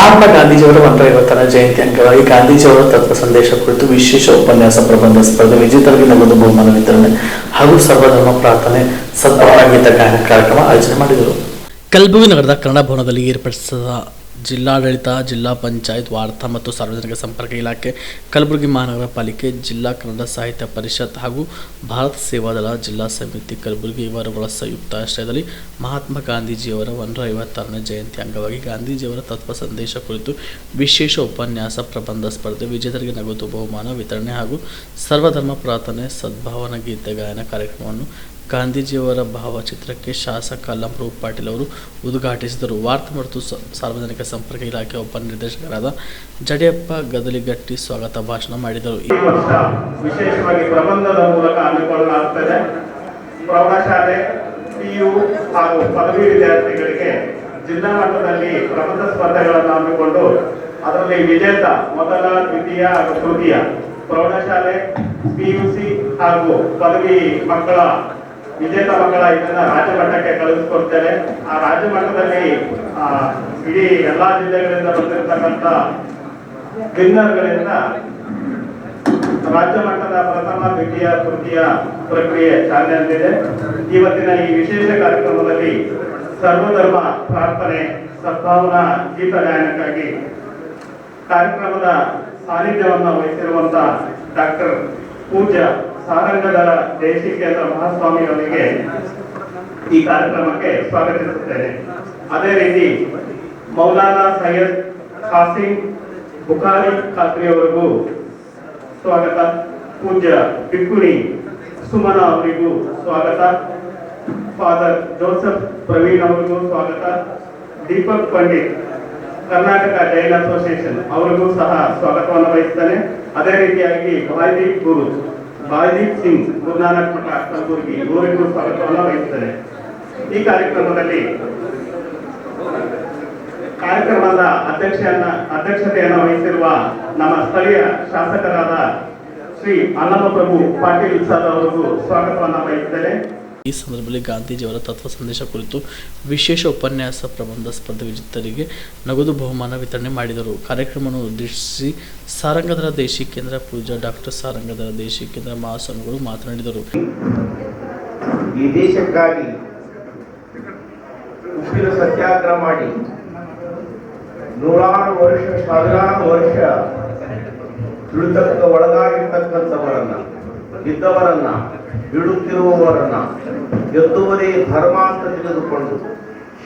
ಮಹಾತ್ಮ ಗಾಂಧೀಜಿಯವರ ನೂರ ಐವತ್ತರ ಜಯಂತಿ ಅಂಗವಾಗಿ ಗಾಂಧೀಜಿಯವರ ತತ್ವ ಸಂದೇಶ ಕುರಿತು ವಿಶೇಷ ಉಪನ್ಯಾಸ, ಪ್ರಬಂಧ, ಸ್ಪರ್ಧೆ, ವಿಜೇತರಿಗೆ ನಗದು ಬಹುಮಾನ ವಿತರಣೆ ಹಾಗೂ ಸರ್ವಧರ್ಮ ಪ್ರಾರ್ಥನೆ ಸದ್ಭಾವನಾ ಗೀತ ಗಾಯನ ಕಾರ್ಯಕ್ರಮ ಆಯೋಜನೆ ಮಾಡಿದರು. ಕಲಬುರಗಿ ನಗರದ ಕನ್ನಡ ಭವನದಲ್ಲಿ ಏರ್ಪಡಿಸಿದ ಜಿಲ್ಲಾಡಳಿತ, ಜಿಲ್ಲಾ ಪಂಚಾಯತ್, ವಾರ್ತಾ ಮತ್ತು ಸಾರ್ವಜನಿಕ ಸಂಪರ್ಕ ಇಲಾಖೆ, ಕಲಬುರಗಿ ಮಹಾನಗರ ಪಾಲಿಕೆ ಜಿಲ್ಲಾ ಕನ್ನಡ ಸಾಹಿತ್ಯ ಪರಿಷತ್ ಹಾಗೂ ಭಾರತ ಸೇವಾದಳ ಜಿಲ್ಲಾ ಸಮಿತಿ ಕಲಬುರಗಿ ಇವರುಗಳ ಸಂಯುಕ್ತ ಆಶ್ರಯದಲ್ಲಿ ಮಹಾತ್ಮ ಗಾಂಧೀಜಿಯವರ ಒಂದರ ಐವತ್ತಾರನೇ ಜಯಂತಿ ಅಂಗವಾಗಿ ಗಾಂಧೀಜಿಯವರ ತತ್ವ ಸಂದೇಶ ಕುರಿತು ವಿಶೇಷ ಉಪನ್ಯಾಸ, ಪ್ರಬಂಧ ಸ್ಪರ್ಧೆ, ವಿಜೇತರಿಗೆ ನಗದು ಬಹುಮಾನ ವಿತರಣೆ ಹಾಗೂ ಸರ್ವಧರ್ಮ ಪ್ರಾರ್ಥನೆ, ಸದ್ಭಾವನಾ ಗೀತೆ ಗಾಯನ ಕಾರ್ಯಕ್ರಮವನ್ನು ಗಾಂಧೀಜಿಯವರ ಭಾವಚಿತ್ರಕ್ಕೆ ಶಾಸಕ ಅಲ್ಲಂಪ್ರಭು ಪಾಟೀಲ್ ಅವರು ಉದ್ಘಾಟಿಸಿದರು. ವಾರ್ತಾ ಮತ್ತು ಸಾರ್ವಜನಿಕ ಸಂಪರ್ಕ ಇಲಾಖೆ ಉಪನಿರ್ದೇಶಕರಾದ ಜಡಿಯಪ್ಪ ಗದಲಿಗಟ್ಟಿ ಸ್ವಾಗತ ಭಾಷಣ ಮಾಡಿದರು. ವಿಶೇಷವಾಗಿ ಪ್ರಬಂಧದ ಮೂಲಕ ಹಮ್ಮಿಕೊಳ್ಳಲಾಗುತ್ತದೆ ಪ್ರೌಢಶಾಲೆ, ಪಿಯು ಹಾಗೂ ಪದವಿ ವಿದ್ಯಾರ್ಥಿಗಳಿಗೆ ಜಿಲ್ಲಾ ಮಟ್ಟದಲ್ಲಿ ಪ್ರಬಂಧ ಸ್ಪರ್ಧೆಗಳನ್ನು ಹಮ್ಮಿಕೊಂಡು ಅದರಲ್ಲಿ ವಿಜೇತ ಮೊದಲ, ದ್ವಿತೀಯ ಹಾಗೂ ತೃತೀಯ ಪ್ರೌಢಶಾಲೆ, ಪಿಯುಸಿ ಹಾಗೂ ಪದವಿ ಮಕ್ಕಳ ವಿಜೇತ ಮಕ್ಕಳ ಇದನ್ನ ರಾಜ್ಯ ಮಟ್ಟಕ್ಕೆ ಕಳಿಸ್ಕೊಡ್ತೇವೆ ಆ ರಾಜ್ಯ ಆ, ಇಡೀ ಎಲ್ಲಾ ಜಿಲ್ಲೆಗಳಿಂದ ಬಂದಿರತಕ್ಕಂತ ವಿನ್ನರ್ಗಳಿಂದ ರಾಜ್ಯ ಮಟ್ಟದ ಪ್ರಥಮ ದ್ವಿತೀಯ ತೃತೀಯ ಪ್ರಕ್ರಿಯೆ ಚಾಲನೆ ಇವತ್ತಿನ ಈ ವಿಶೇಷ ಕಾರ್ಯಕ್ರಮದಲ್ಲಿ ಸರ್ವಧರ್ಮ ಪ್ರಾರ್ಥನೆ ಸದ್ಭಾವನಾ ಗೀತ ಗಾಯನಕ್ಕಾಗಿ ಕಾರ್ಯಕ್ರಮದ ಸಾನ್ನಿಧ್ಯವನ್ನು ವಹಿಸಿರುವಂತ ಡಾಕ್ಟರ್ ಪೂಜ್ಯ ಸಾರಂಗದ ದೇಶಿ ಮಹಾಸ್ವಾಮಿಯವರಿಗೆ ಈ ಕಾರ್ಯಕ್ರಮಕ್ಕೆ ಸ್ವಾಗತಿಸುತ್ತೇನೆ ಅದೇ ರೀತಿ ಮೌಲಾನಾ ಸೈಯದ್ ಖಾಸಿಂ ಬುಖಾರಿ ಖಾತ್ರಿ ಅವರಿಗೂ ಸ್ವಾಗತ. ಪೂಜ್ಯ ಬಿಕ್ಕುಣಿ ಸುಮನ ಅವರಿಗೂ ಸ್ವಾಗತ. ಫಾದರ್ ಜೋಸೆಫ್ ಪ್ರವೀಣ್ ಅವರಿಗೂ ಸ್ವಾಗತ. ದೀಪಕ್ ಪಂಡಿತ್ ಕರ್ನಾಟಕ ಜೈನ್ ಅಸೋಸಿಯೇಷನ್ ಅವರಿಗೂ ಸಹ ಸ್ವಾಗತವನ್ನು ವಹಿಸ್ತೇನೆ ಅದೇ ರೀತಿಯಾಗಿ ಬಾಯ್ದೀಪ್ ಗುರು ಬಾಯ್ದೀಪ್ ಸಿಂಗ್, ಗುರುನಾನಕ್ ಮಠ ಕಲಬುರಗಿ ಇವರಿಗೂ ಸ್ವಾಗತವನ್ನು ವಹಿಸುತ್ತಾರೆ ಈ ಕಾರ್ಯಕ್ರಮದಲ್ಲಿ ಕಾರ್ಯಕ್ರಮದ ಅಧ್ಯಕ್ಷೆಯನ್ನ, ಅಧ್ಯಕ್ಷತೆಯನ್ನು ವಹಿಸಿರುವ ನಮ್ಮ ಸ್ಥಳೀಯ ಶಾಸಕರಾದ ಶ್ರೀ ಅನ್ನಪ್ರಭು ಪಾಟೀಲ್ ಸರ್ ಅವರಿಗೂ ಸ್ವಾಗತವನ್ನು ವಹಿಸಿದ್ದೇನೆ. ಈ ಸಂದರ್ಭದಲ್ಲಿ ಗಾಂಧೀಜಿಯವರ ತತ್ವ ಸಂದೇಶ ಕುರಿತು ವಿಶೇಷ ಉಪನ್ಯಾಸ ಪ್ರಬಂಧ ಸ್ಪರ್ಧೆ ವಿಜೇತರಿಗೆ ನಗದು ಬಹುಮಾನ ವಿತರಣೆ ಮಾಡಿದರು. ಕಾರ್ಯಕ್ರಮವನ್ನು ಉದ್ದೇಶಿಸಿ ಸಾರಂಗಧರ ದೇಶಿ ಕೇಂದ್ರ ಪೂಜಾ ಡಾಕ್ಟರ್ ಸಾರಂಗಧರ ದೇಶಿ ಕೇಂದ್ರ ಮಹಾಸ್ವಾಮಿಗಳು ಮಾತನಾಡಿದರು. ಈ ದೇಶಕ್ಕಾಗಿ ಮಾಡಿ ನೂರಾರು ವರ್ಷ, ಸಾವಿರಾರು ವರ್ಷ ಒಳಗಾಗಿರ್ತಕ್ಕಂಥವರನ್ನ, ಇದ್ದವರನ್ನ ಬಿಡುತ್ತಿರುವವರನ್ನ ಎದ್ದುವರೇ ಧರ್ಮ ಅಂತ ತಿಳಿದುಕೊಂಡು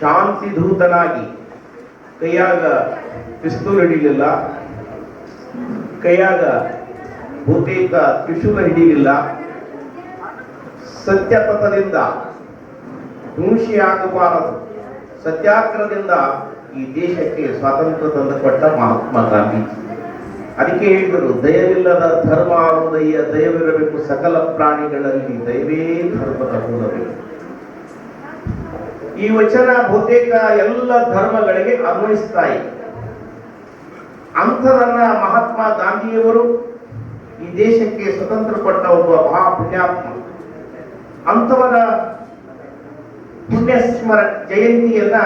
ಶಾಂತಿ ದೂತನಾಗಿ ಕೈಯಾಗ ಪಿಸ್ತೂಲ್ ಹಿಡಿಯಲಿಲ್ಲ ಕೈಯಾಗ ಬಹುತೇಕ ತ್ರಿಶೂಲ ಹಿಡಿಲಿಲ್ಲ, ಸತ್ಯಪಥದಿಂದ ಹಿಂಸೆಯಾಗಬಾರದು ಸತ್ಯಾಗ್ರಹದಿಂದ ಈ ದೇಶಕ್ಕೆ ಸ್ವಾತಂತ್ರ್ಯ ತಂದುಕೊಟ್ಟ ಮಹಾತ್ಮ ಗಾಂಧೀಜಿ. ಅದಕ್ಕೆ ಹೇಳಿದರು, ದಯವಿಲ್ಲದ ಧರ್ಮ ಆರುದಯ್ಯ ದಯವಿರಬೇಕು ಸಕಲ ಪ್ರಾಣಿಗಳಲ್ಲಿ ದಯವೇ ಧರ್ಮದ ಮೂಲಬೇಕು ಈ ವಚನ ಬಹುತೇಕ ಎಲ್ಲ ಧರ್ಮಗಳಿಗೆ ಅನ್ವಯಿಸ್ತಾ ಇದೆ. ಅಂಥದನ್ನ ಮಹಾತ್ಮ ಗಾಂಧಿಯವರು ಈ ದೇಶಕ್ಕೆ ಸ್ವತಂತ್ರ ಪಟ್ಟ ಒಬ್ಬ ಮಹಾ ಪುಣ್ಯಾತ್ಮ ಅಂಥವರ ಪುಣ್ಯ ಸ್ಮರ ಜಯಂತಿಯನ್ನ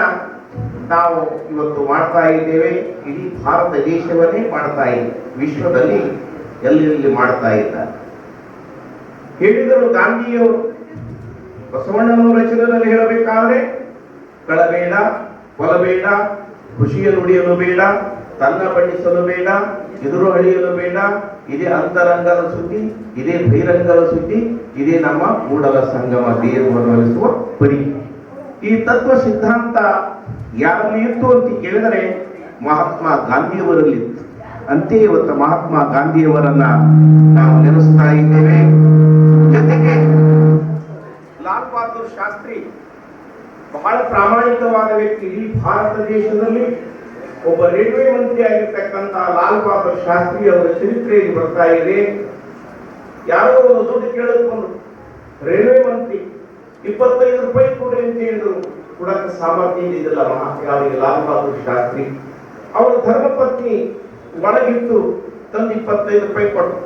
ನಾವು ಇವತ್ತು ಮಾಡ್ತಾ ಇದ್ದೇವೆ. ಇಡೀ ಭಾರತ ದೇಶವನ್ನೇ ಮಾಡ್ತಾ ಇದೆ. ವಿಶ್ವದಲ್ಲಿ ಎಲ್ಲೆಲ್ಲಿ ಮಾಡ್ತಾ ಇದ್ದಾರೆ ಹೇಳಿದರು ಗಾಂಧಿಯವರು. ಬಸವಣ್ಣನವರ ರಚನೆಯಲ್ಲಿ ಹೇಳಬೇಕಾದ್ರೆ, ಕಳಬೇಡ ಕೊಲಬೇಡ ಖುಷಿಯ ನುಡಿಯಲು ಬೇಡ, ತನ್ನ ಬಣ್ಣಿಸಲು ಬೇಡ, ಎದುರು ಅಳಿಯಲು ಬೇಡ, ಇದೇ ಅಂತರಂಗದ ಸುದ್ದಿ, ಇದೇ ಬಹಿರಂಗದ ಸುದ್ದಿ, ಇದೇ ನಮ್ಮ ಮೂಡಲ ಸಂಗಮ ಒಲಿಸುವ ಪರಿ ಈ ತತ್ವ ಸಿದ್ಧಾಂತ ಯಾರಲ್ಲಿ ಇತ್ತು ಅಂತ ಕೇಳಿದರೆ ಮಹಾತ್ಮ ಗಾಂಧಿಯವರಲ್ಲಿ, ಅಂತೆಯೇ ಇವತ್ತು ಮಹಾತ್ಮ ಗಾಂಧಿಯವರನ್ನ ನಾವು ನೆನೆಸ್ತಾ ಇದ್ದೇವೆ. ಜೊತೆಗೆ ಲಾಲ್ ಬಹದ್ದೂರ್ ಶಾಸ್ತ್ರಿ ಬಹಳ ಪ್ರಾಮಾಣಿಕವಾದ ವ್ಯಕ್ತಿ ಇಡೀ ಭಾರತ ದೇಶದಲ್ಲಿ. ಒಬ್ಬ ರೈಲ್ವೆ ಮಂತ್ರಿ ಆಗಿರ್ತಕ್ಕಂತಹ ಲಾಲ್ ಬಹದ್ದೂರ್ ಶಾಸ್ತ್ರಿ ಅವರ ಚರಿತ್ರೆಯಲ್ಲಿ ಬರ್ತಾ ಇದೆ. ಯಾರೋ ದುಡ್ಡು ಕೇಳಿಕೊಂಡು ರೈಲ್ವೆ ಮಂತ್ರಿ, ಇಪ್ಪತ್ತೈದು ರೂಪಾಯಿ ಕೊಡಿ ಅಂತ ಹೇಳಿದ್ರು. ಕೊಡಕ್ಕೆ ಸಾಮರ್ಥ್ಯ ಇದ್ದಿಲ್ಲ ಮಹಾ ಯಾರಿಗೆ ಲಾಲ್ ಬಹದ್ದೂರ್ ಶಾಸ್ತ್ರಿ. ಅವರ ಧರ್ಮಪತ್ನಿ ಒಳಗಿಟ್ಟು ತಂದು ಇಪ್ಪತ್ತೈದು ರೂಪಾಯಿ ಕೊಟ್ಟು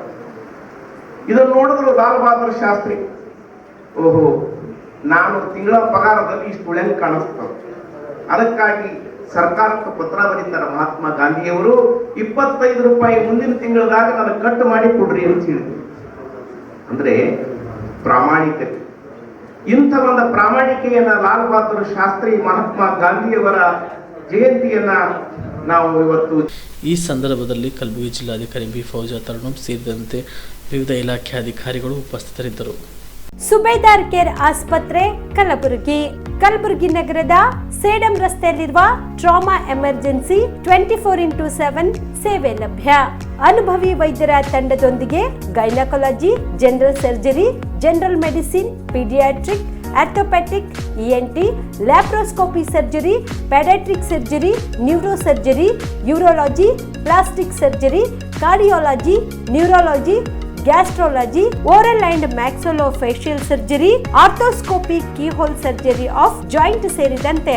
ಇದನ್ನು ನೋಡಿದ್ರು ಲಾಲ್ ಬಹದ್ದೂರ್ ಶಾಸ್ತ್ರಿ. ಓಹೋ, ನಾನು ತಿಂಗಳ ಪಗಾರದಲ್ಲಿ ಇಷ್ಟು ಉಳೆಂಗ್ ಕಾಣಿಸ್ತದೆ ಅದಕ್ಕಾಗಿ ಸರ್ಕಾರಕ್ಕೆ ಪತ್ರ ಬರೀತಾರೆ ಮಹಾತ್ಮ ಗಾಂಧಿಯವರು, ಇಪ್ಪತ್ತೈದು ರೂಪಾಯಿ ಮುಂದಿನ ತಿಂಗಳದಾಗ ನನಗೆ ಕಟ್ ಮಾಡಿ ಕೊಡ್ರಿ ಅಂತ ಹೇಳಿದ್ರು. ಅಂದ್ರೆ ಪ್ರಾಮಾಣಿಕತೆ. ಇಂಥ ಒಂದು ಪ್ರಾಮಾಣಿಕೆಯನ್ನ ಲಾಲ್ ಬಹದ್ದೂರ್ ಶಾಸ್ತ್ರಿ ಮಹಾತ್ಮ ಗಾಂಧಿಯವರ ಜಯಂತಿಯನ್ನ ನಾವು ಇವತ್ತು ಈ ಸಂದರ್ಭದಲ್ಲಿ ಕಲಬುರಗಿ ಜಿಲ್ಲಾಧಿಕಾರಿ ಬಿ ಫೌಜಾ ತರುಣಂ ಸೇರಿದಂತೆ ವಿವಿಧ ಇಲಾಖೆ ಅಧಿಕಾರಿಗಳು ಉಪಸ್ಥಿತರಿದ್ದರು. ಸುಬೇದಾರ್ ಕೇರ್ ಆಸ್ಪತ್ರೆ ಕಲಬುರಗಿ. ಕಲಬುರಗಿ ನಗರದ ಸೇಡಂ ರಸ್ತೆಯಲ್ಲಿರುವ trauma emergency twenty four into seven ಸೇವೆ ಲಭ್ಯ. ಅನುಭವಿ ವೈದ್ಯರ ತಂಡದೊಂದಿಗೆ gynaecology general surgery general medicine paediatric orthopaedic ENT laparoscopy surgery paediatric surgery neuro surgery urology plastic surgery cardiology neurology gastrology oral and maxillofacial surgery arthroscopy keyhole surgery of joint ಸೇರಿದಂತೆ